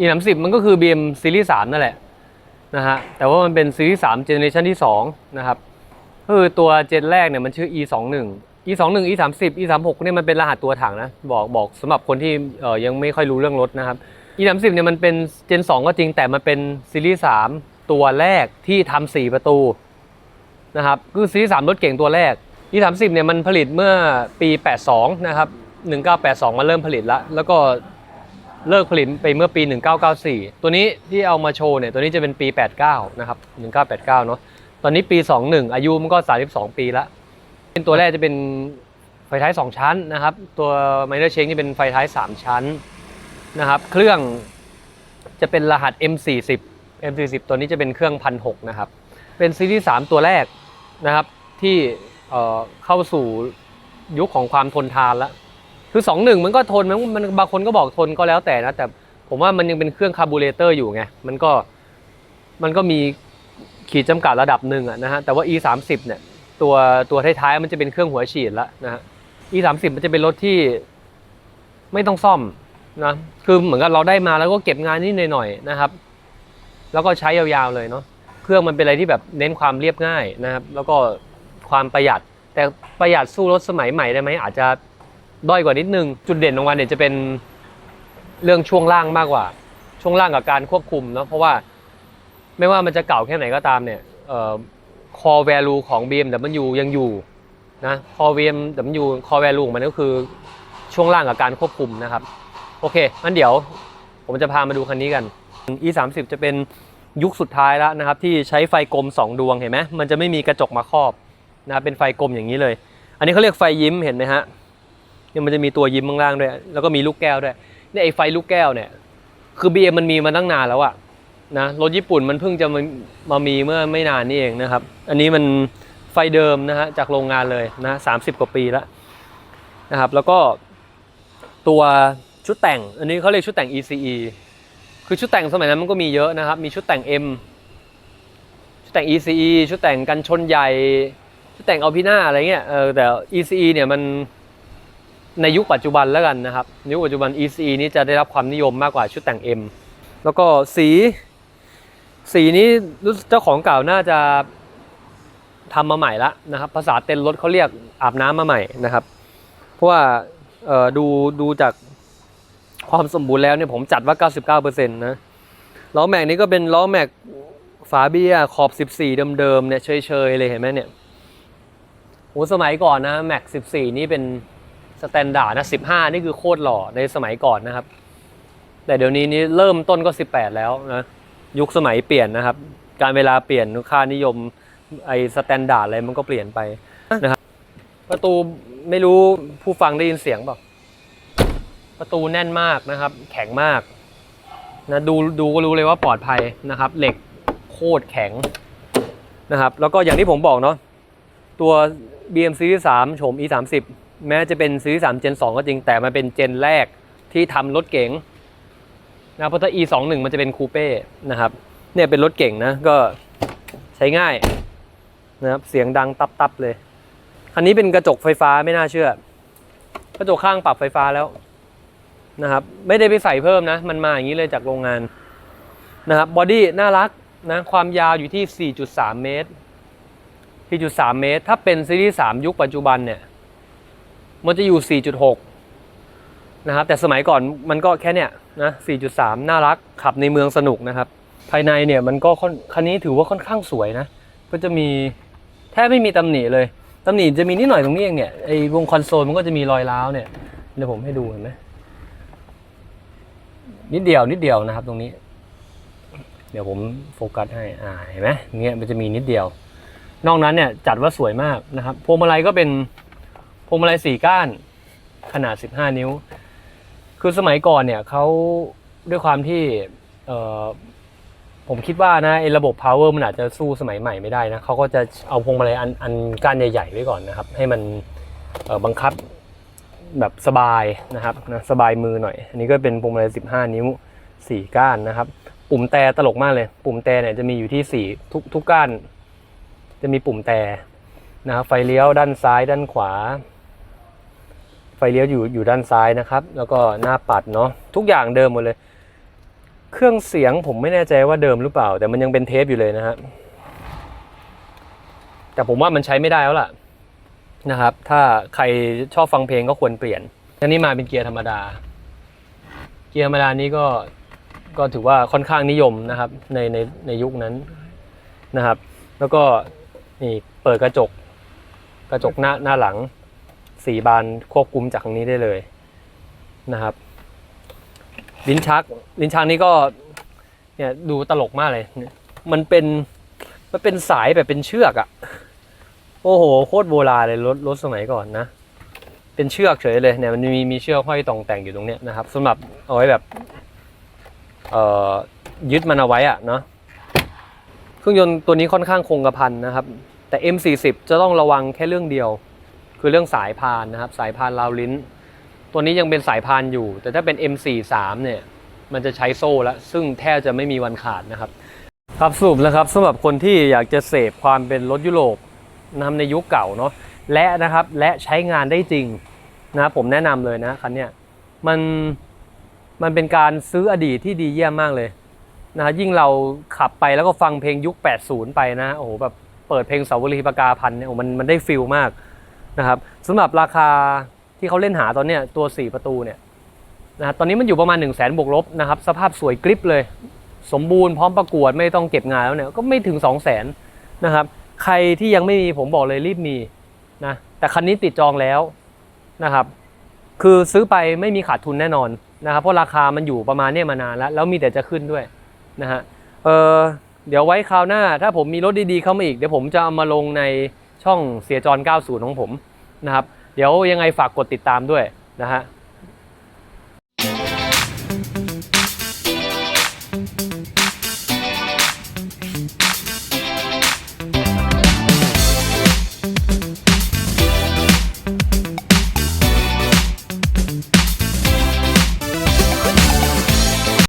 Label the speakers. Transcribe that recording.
Speaker 1: E 3 0มันก็คือ BM ซีรีส์3นั่นแหละนะฮะแต่ว่ามันเป็นซีรีส์3เจเนอเรชันที่2นะครับก็คือตัวเจนแรกเนี่ยมันชื่อ E 2 1 E 2 1 E 3 0 E 3 6เนี่ยมันเป็นรหัสตัวถังนะบอกบอกสำหรับคนที่เออยังไม่ค่อยรู้เรื่องรถนะครับ E 3 0เนี่ยมันเป็นเจน2ก็จริงแต่มันเป็นซีรีส์3ตัวแรกที่ทำ4ประตูนะครับคือซีรีส์3รถเก่งตัวแรก E 3 0เนี่ยมันผลิตเมื่อปี 82 นะครับ 1982มาเริ่มผลิตแล้ว แล้วก็ เลิกผลิตไปเมื่อปี 1994 ตัวนี้ที่เอามาโชว์เนี่ยตัวนี้จะเป็นปี 89 นะครับ 1989 เนาะตอนนี้ปี 21 อายุมันก็ 32 ปีละเป็นตัวแรกจะเป็นไฟท้าย 2 ชั้นนะครับ ตัว minor change นี่เป็นไฟท้าย 3 ชั้นนะครับ เครื่องจะเป็นรหัส M40 M40 ตัวนี้จะเป็นเครื่อง1,600นะครับ เป็นซีรีส์3ตัวแรกนะครับที่เเข้าสู่ยุคของความทนทานแล้ว คือ2 1มันก็ทนมันมันบางคนก็บอกทนก็แล้วแต่นะ แต่ผมว่ามันยังเป็นเครื่องคาร์บูเรเตอร์อยู่ไง มันก็มันก็มีขีดจำกัดระดับหนึ่งอะนะฮะ แต่ว่า e 3 0เนี่ยตัวตัวท้ายๆมันจะเป็นเครื่องหัวฉีดแล้วนะฮะ e 3 0มันจะเป็นรถที่ไม่ต้องซ่อมนะ คือเหมือนกับเราได้มาแล้วก็เก็บงานนิดหน่อยๆนะครับ แล้วก็ใช้ยาวๆเลยเนาะ เครื่องมันเป็นอะไรที่แบบเน้นความเรียบง่ายนะครับ แล้วก็ความประหยัด แต่ประหยัดสู้รถสมัยใหม่ได้ไหมอาจจะ ด้อยกว่านิดนึง จุดเด่นของมันเนี่ยจะเป็นเรื่องช่วงล่างมากกว่า ช่วงล่างกับการควบคุมเนาะเพราะว่าไม่ว่ามันจะเก่าแค่ไหนก็ตามเนี่ยเอ่อ core value ของ BMW ยังอยู่นะ core BMW core value ของมันก็คือช่วงล่างกับการควบคุมนะครับ โอเคงั้นเดี๋ยวผมจะพามาดูคันนี้กัน e 3 0 จะเป็นยุคสุดท้ายแล้วนะครับ ที่ใช้ไฟกลม 2 ดวงเห็นไหมมันจะไม่มีกระจกมาครอบนะเป็นไฟกลมอย่างนี้เลย อันนี้เขาเรียกไฟยิ้มเห็นไหมฮะ เนี่ยมันจะมีตัวยิ้มข้างล่างด้วย แล้วก็มีลูกแก้วด้วยเนี่ยไอ้ไฟลูกแก้วเนี่ย คือ BM มันมีมาตั้งนานแล้วอะนะรถญี่ปุ่นมันเพิ่งจะมามามีเมื่อไม่นานนี่เองนะครับ อันนี้มันไฟเดิมนะฮะจากโรงงานเลยนะสามสิบกว่าปีแล้วนะครับ แล้วก็ตัวชุดแต่ง อันนี้เขาเรียกชุดแต่ง ECE คือชุดแต่งสมัยนั้นมันก็มีเยอะนะครับ มีชุดแต่ง M ชุดแต่ง ECE ชุดแต่งกันชนใหญ่ ชุดแต่งเอัลพิน่าอะไรเงี้ย เออแต่ ECE เนี่ยมัน ในยุคปัจจุบันแล้วกันนะครับ ยุคปัจจุบัน ECE นี้จะได้รับความนิยมมากกว่าชุดแต่ง M แล้วก็สี สีนี้รู้เจ้าของเก่าน่าจะทำมาใหม่ละนะครับ ภาษาเต็นรถเขาเรียกอาบน้ำมาใหม่นะครับ เพราะว่าดูดูจากความสมบูรณ์แล้วเนี่ยผมจัดว่า 99%นะล้อแม็กนี้ก็เป็นล้อแม็กฝาเบียขอบ 14 เดิมๆเนี่ยเฉยๆเลยเห็นไหมเนี่ยโอ้สมัยก่อนนะแม็ก 14 นี่เป็น สแตนดาร์ดนะ15นี่คือโคตรหล่อในสมัยก่อนนะครับ แต่เดี๋ยวนี้นี่เริ่มต้นก็18แล้วนะยุคสมัยเปลี่ยนนะครับ การเวลาเปลี่ยนค่านิยมไอสแตนดาร์ดอะไรมันก็เปลี่ยนไปนะครับ ประตูไม่รู้ผู้ฟังได้ยินเสียงเปล่าประตูแน่นมากนะครับ แข็งมากนะดูดูก็รู้เลยว่าปลอดภัยนะครับ เหล็กโคตรแข็งนะครับ แล้วก็อย่างที่ผมบอกเนาะตัว BM Series 3โฉม E 3 0 แม้จะเป็น Series 3 Gen 2 ก็จริงแต่มันเป็นเจนแรกที่ทำรถเก๋งนะเพราะถ้า E 2 1มันจะเป็นคูเป้นะครับ เนี่ยเป็นรถเก่งนะก็ใช้ง่ายนะครับเสียงดังตับๆเลย คันนี้เป็นกระจกไฟฟ้าไม่น่าเชื่อ กระจกข้างปรับไฟฟ้าแล้วนะครับ ไม่ได้ไปใส่เพิ่มนะ มันมาอย่างนี้เลยจากโรงงานนะครับบอดี้น่ารักนะความยาวอยู่ที่ 4.3 เมตร4.3 เมตร ถ้าเป็นซีรีส์3ยุคปัจจุบันเนี่ย มันจะอยู่ 4.6 นะครับ แต่สมัยก่อนมันก็แค่เนี้ยนะ 4.3 น่ารัก ขับในเมืองสนุกนะครับ ภายในเนี่ยมันก็คันนี้ถือว่าค่อนข้างสวยนะ ก็จะมีแทบไม่มีตำหนิเลยตำหนิจะมีนิดหน่อยตรงนี้เองเนี่ย ไอ้วงคอนโซลมันก็จะมีรอยร้าวเนี่ย เดี๋ยวผมให้ดูเห็นไหมนิดเดียวนิดเดียวนะครับตรงนี้ เดี๋ยวผมโฟกัสให้ อ่า เห็นไหมเนี่ยมันจะมีนิดเดียว นอกนั้นเนี่ยจัดว่าสวยมากนะครับ พวงมาลัยก็เป็น พวงมาลัยสี่ก้านขนาด 15 นิ้ว คือสมัยก่อนเนี่ยเขาด้วยความที่ผมคิดว่านะไอ้ระบบ power มันอาจจะสู้สมัยใหม่ไม่ได้นะเขาก็จะเอาพวงมาลัยอันอันก้านใหญ่ๆไว้ก่อนนะครับ ให้มันบังคับแบบสบายนะครับนะสบายมือหน่อย อันนี้ก็เป็นพวงมาลัย15 นิ้ว 4 ก้านนะครับ ปุ่มแต่ตลกมากเลย ปุ่มแต่เนี่ยจะมีอยู่ที่ 4 ทุกทุกก้าน จะมีปุ่มแต่นะครับไฟเลี้ยวด้านซ้ายด้านขวา ไฟเลี้ยวอยู่อยู่ด้านซ้ายนะครับ แล้วก็หน้าปัดเนาะทุกอย่างเดิมหมดเลย เครื่องเสียงผมไม่แน่ใจว่าเดิมหรือเปล่า แต่มันยังเป็นเทปอยู่เลยนะฮะแต่ผมว่ามันใช้ไม่ได้แล้วล่ะนะครับ ถ้าใครชอบฟังเพลงก็ควรเปลี่ยนอันนี้มาเป็นเกียร์ธรรมดา เกียร์ธรรมดานี้ก็ก็ถือว่าค่อนข้างนิยมนะครับในในในยุคนั้นนะครับ แล้วก็นี่เปิดกระจกกระจกหน้าหน้าหลัง สี่บานควบคุมจากทางนี้ได้เลยนะครับ ลิ้นชัก ลิ้นชักนี่ก็เนี่ยดูตลกมากเลย มันเป็นมันเป็นสายแบบเป็นเชือกอะ่ะ โอ้โห โคตรโบราณเลยรถรถสมัยก่อนนะ เป็นเชือกเฉยเลยเนี่ยมันมีมีเชือกห้อยตรงแต่งอยู่ตรงเนี้ยนะครับสำหรับเอาไว้แบบเอ่อยึดมันเอาไว้อะเนาะเครื่องยนต์ตัวนี้ค่อนข้างคงกระพันนะครับ แต่ M40 จะต้องระวังแค่เรื่องเดียว คือเรื่องสายพานนะครับ สายพานราวลิ้น ตัวนี้ยังเป็นสายพานอยู่ แต่ถ้าเป็น M43 เนี่ยมันจะใช้โซ่แล้ว ซึ่งแทบจะไม่มีวันขาดนะครับ ครับสรุปนะครับสำหรับคนที่อยากจะเสพความเป็นรถยุโรปนะครับในยุคเก่าเนาะและนะครับและใช้งานได้จริงนะผมแนะนำเลยนะคันเนี้ยมันมันเป็นการซื้ออดีตที่ดีเยี่ยมมากเลยนะฮะยิ่งเราขับไปแล้วก็ฟังเพลงยุค 80 ไปนะโอ้โหแบบเปิดเพลงสาวรีปากาพันเนี่ยโอ้มันมันได้ฟิลมาก นะครับสำหรับราคาที่เขาเล่นหาตอนเนี้ยตัว 4 ประตูเนี่ยนะตอนนี้มันอยู่ประมาณ 1 0 0 0 0แสนบวกลบนะครับสภาพสวยกริปเลย สมบูรณ์พร้อมประกวดไม่ต้องเก็บงานแล้วเนี่ยก็ไม่ถึง 2 0 0แสนนะครับใครที่ยังไม่มีผมบอกเลยรีบมีนะแต่คันนี้ติดจองแล้วนะครับคือซื้อไปไม่มีขาดทุนแน่นอนนะครับเพราะราคามันอยู่ประมาณนี้มานานแล้ว แล้วมีแต่จะขึ้นด้วยนะฮะเออเดี๋ยวไว้คราวหน้า ถ้าผมมีรถดีๆเข้ามาอีกเดี๋ยวผมจะเอามาลงใน ช่องเสียจร 90 ของผมนะครับ เดี๋ยวยังไงฝากกดติดตามด้วยนะฮะ